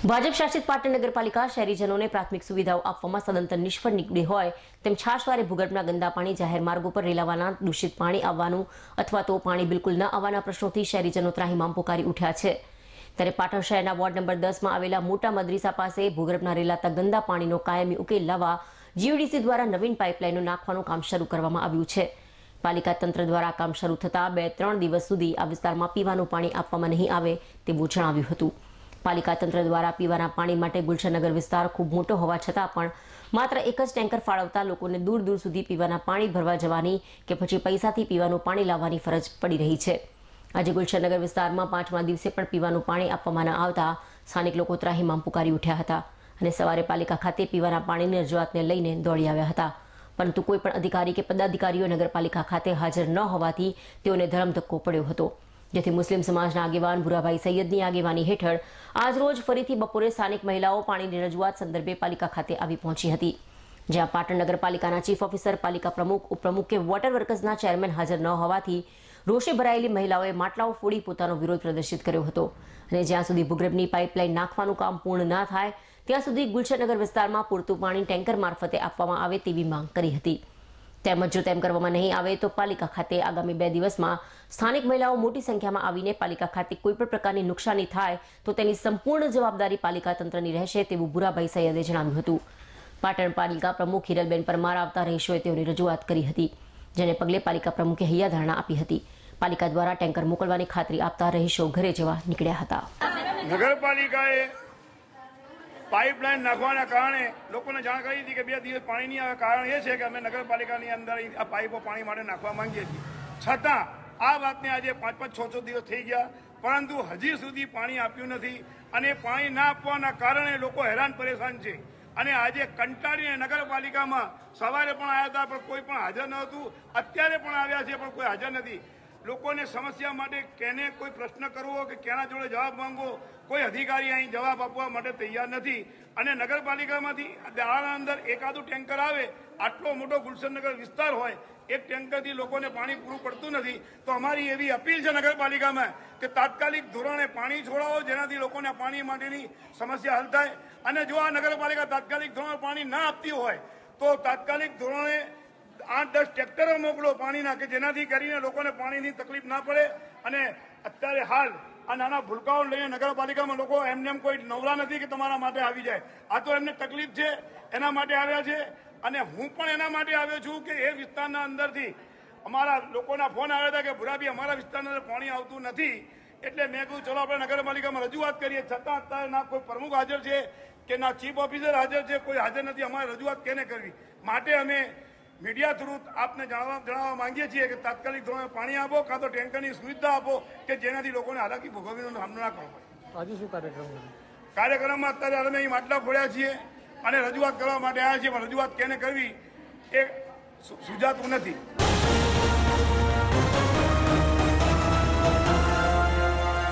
ભાજપ શાસિત પાટણ નગરપાલિકા શહેરીજનોને પ્રાથમિક સુવિધાઓ આપવામાં સદંતર નિષ્ફળ નીકળી હોય તેમ છાશવારે ભૂગર્ભના ગંદા પાણી જાહેર માર્ગો પર રેલાવાના, દૂષિત પાણી આવવાનું અથવા તો પાણી બિલકુલ ન આવવાના પ્રશ્નોથી શહેરીજનો ત્રાહીમામ પોકારી ઉઠ્યા છે. ત્યારે પાટણ શહેરના વોર્ડ નંબર દસમાં આવેલા મોટા મદરીસા પાસે ભૂગર્ભના રેલાતા ગંદા પાણીનો કાયમી ઉકેલ લાવવા જીઓડીસી દ્વારા નવીન પાઇપલાઇનો નાખવાનું કામ શરૂ કરવામાં આવ્યું છે. પાલિકા તંત્ર દ્વારા કામ શરૂ થતાં બે ત્રણ દિવસ સુધી આ વિસ્તારમાં પીવાનું પાણી આપવામાં નહીં આવે તેવું જણાવ્યું હતું. પાલિકા તંત્ર દ્વારા પીવાના પાણી માટે ગુલશનગર વિસ્તાર ખૂબ મોટો હોવા છતાં પણ માત્ર એક જ ટેન્કર ફાળવતા લોકોને દૂર દૂર સુધી પીવાના પાણી ભરવા જવાની કે પછી પૈસાથી પીવાનું પાણી લાવવાની ફરજ પડી રહી છે. આજે ગુલશનગર વિસ્તારમાં પાંચમા દિવસે પણ પીવાનું પાણી આપવામાં આવતા સ્થાનિક લોકો ત્રાહીમામ પુકારી ઉઠ્યા હતા અને સવારે પાલિકા ખાતે પીવાના પાણીની રજૂઆતને લઈને દોડી આવ્યા હતા. પરંતુ કોઈ પણ અધિકારી કે પદાધિકારીઓ નગરપાલિકા ખાતે હાજર ન હોવાથી તેઓને ધરમધક્કો પડ્યો હતો. જેથી મુસ્લિમ સમાજના આગેવાન ભુરાભાઈ સૈયદની આગેવાની હેઠળ આજરોજ ફરીથી બપોરે સ્થાનિક મહિલાઓ પાણીની રજૂઆત સંદર્ભે પાલિકા ખાતે આવી પહોંચી હતી. જ્યાં પાટણ નગરપાલિકાના ચીફ ઓફિસર, પાલિકા પ્રમુખ, ઉપપ્રમુખ કે વોટર વર્કર્સના ચેરમેન હાજર ન હોવાથી રોષે ભરાયેલી મહિલાઓએ માટલાઓ ફોડી પોતાનો વિરોધ પ્રદર્શિત કર્યો હતો. અને જ્યાં સુધી ભૂગર્ભની પાઇપલાઇન નાખવાનું કામ પૂર્ણ ના થાય, ત્યાં સુધી ગુલશનગર વિસ્તારમાં પૂરતું પાણી ટેન્કર મારફતે આપવામાં આવે તેવી માંગ કરી હતી. તેમજ જો તેમ કરવામાં નહીં આવે તો પાલિકા ખાતે આગામી બે દિવસમાં સ્થાનિક મહિલાઓ મોટી સંખ્યામાં આવીને પાલિકા ખાતે કોઈપણ પ્રકારની નુકસાની થાય તો તેની સંપૂર્ણ જવાબદારી પાલિકા તંત્રની રહેશે તેવું બુરાભાઈ સૈયદે જણાવ્યું હતું. પાટણ પાલિકા પ્રમુખ હિરલબેન પરમાર આવતા રહીશોએ તેઓની રજૂઆત કરી હતી, જેને પગલે પાલિકા પ્રમુખે હૈયાધારણા આપી હતી. પાલિકા દ્વારા ટેન્કર મોકલવાની ખાતરી આપતા રહીશો ઘરે જવા નીકળ્યા હતા. નગરપાલિકાએ પાઇપલાઇન નાખવાના કારણે લોકોને જાણ કરી હતી કે બે દિવસ પાણી નહીં આવે કારણ એ છે કે અમે નગરપાલિકાની અંદર આ પાઇપો પાણી માટે નાખવા માંગીએ છીએ. છતાં આ વાતને આજે પાંચ પાંચ છ છ દિવસ થઈ ગયા, પરંતુ હજી સુધી પાણી આપ્યું નથી અને પાણી ના આપવાના કારણે લોકો હેરાન પરેશાન છે. અને આજે કંટાળીને નગરપાલિકામાં સવારે પણ આવ્યા હતા, પણ કોઈ પણ હાજર ન હતું. અત્યારે પણ આવ્યા છે, પણ કોઈ હાજર નથી. લોકોને સમસ્યા માટે કેને કોઈ પ્રશ્ન કરવો કે કેના જોડે જવાબ માંગવો, કોઈ અધિકારી અહીં જવાબ આપવા માટે તૈયાર નથી. અને નગરપાલિકામાંથી દાળાના અંદર એકાદું ટેન્કર આવે, આટલો મોટો ગુલશનનગર વિસ્તાર હોય, એક ટેન્કરથી લોકોને પાણી પૂરું પડતું નથી. તો અમારી એવી અપીલ છે નગરપાલિકામાં કે તાત્કાલિક ધોરણે પાણી છોડાવો, જેનાથી લોકોને પાણી માટેની સમસ્યા હલ થાય. અને જો આ નગરપાલિકા તાત્કાલિક ધોરણે પાણી ના આપતી હોય, તો તાત્કાલિક ધોરણે આઠ દસ ટ્રેક્ટરો મોકલો પાણીના કે જેનાથી કરીને લોકોને પાણીની તકલીફ ના પડે. અને અત્યારે હાલ આ નાના ભૂલકાઓ લઈને નગરપાલિકામાં લોકો એમને એમ કોઈ નવરા નથી કે તમારા માટે આવી જાય. આ તો એમને તકલીફ છે, એના માટે આવ્યા છે. અને હું પણ એના માટે આવ્યો છું કે એ વિસ્તારના અંદરથી અમારા લોકોના ફોન આવ્યા હતા કે, ભુરાબી, અમારા વિસ્તારના પાણી આવતું નથી. એટલે મેં કહ્યું ચલો, આપણે નગરપાલિકામાં રજૂઆત કરીએ. છતાં અત્યારે ના કોઈ પ્રમુખ હાજર છે કે ના ચીફ ઓફિસર હાજર છે, કોઈ હાજર નથી. અમારે રજૂઆત કેને કરવી? માટે અમે મીડિયા થ્રુ આપને જણાવવા જણાવવા માંગીએ છીએ કે તાત્કાલિક ધોરણે પાણી આપો કાં તો ટેન્કરની સુવિધા આપો કે જેનાથી લોકોને હાલાકી ભોગવવાનો સામનો ના કરવો પડે. આજે શું કાર્યક્રમ કાર્યક્રમમાં અત્યારે અમે અહીં માટલા ફોડ્યા છીએ અને રજૂઆત કરવા માટે આવ્યા છીએ પણ રજૂઆત કેને કરવી એ સુજાતું નથી.